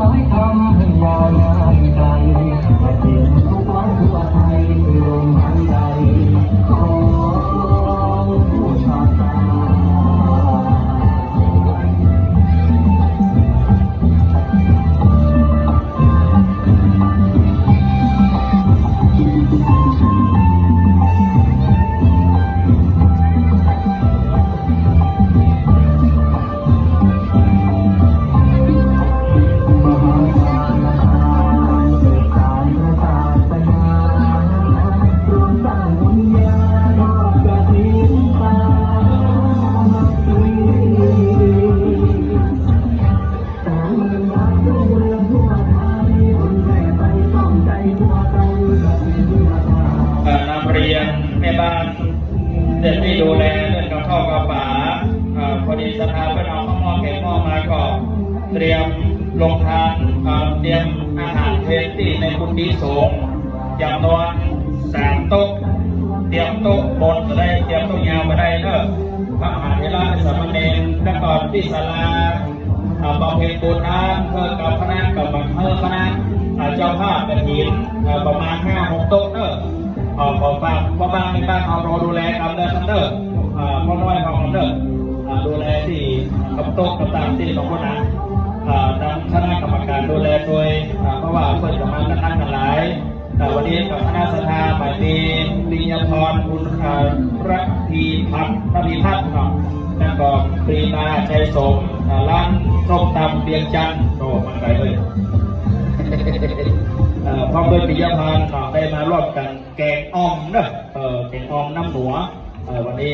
ทอดสายธ ม่บ้านเด็กที่ดูแลเรื่องกับข้าวกับฝาพอดีสถาเป็นเอาข้าวหม้อแกงหม้อมาก็เตรียมลงทานเตรียมอาหารเทสที่ในคุณดีสงฆ์จำนวนสามโต๊ะเตรียมโต๊ะบนก็ได้เตรียมโต๊ะยาวก็ได้เนอะพระมหาเถระสามเณรแล้วก็ที่ศาลาบำเพ็ญบุญนะเพื่อกับคณะกับบังเพื่อคณะเอ่อเจ้าภาพกระถินประมาณห้าหกโต๊ะเนอะเอ่อขอฝาก บ้านในบ้านเอารอดูแลกันเด้อครับเด้อเอ่อพ่อน้อยของเด้อเอ่อดูแลที่กับโต๊ะกับตามที่ของคนนั้นเอ่อทางคณะกรรมการดูแลโดยเพราะว่าเพื่อนจะมากันทั้งกันหลายแต่วันนี้กับคณะสภาหมายมีปิญญาพรคุณอาระพีพัฒน์ระพีพัฒน์ครับแล้วก็ปรีนาชัยสมร้านส้มตำเบียงจันทร์โตมันไปเลย พิยพานได้มาร่วมกันแกงอ่อมเนอะเออแกงอ่อมน้ำหนัววันนี้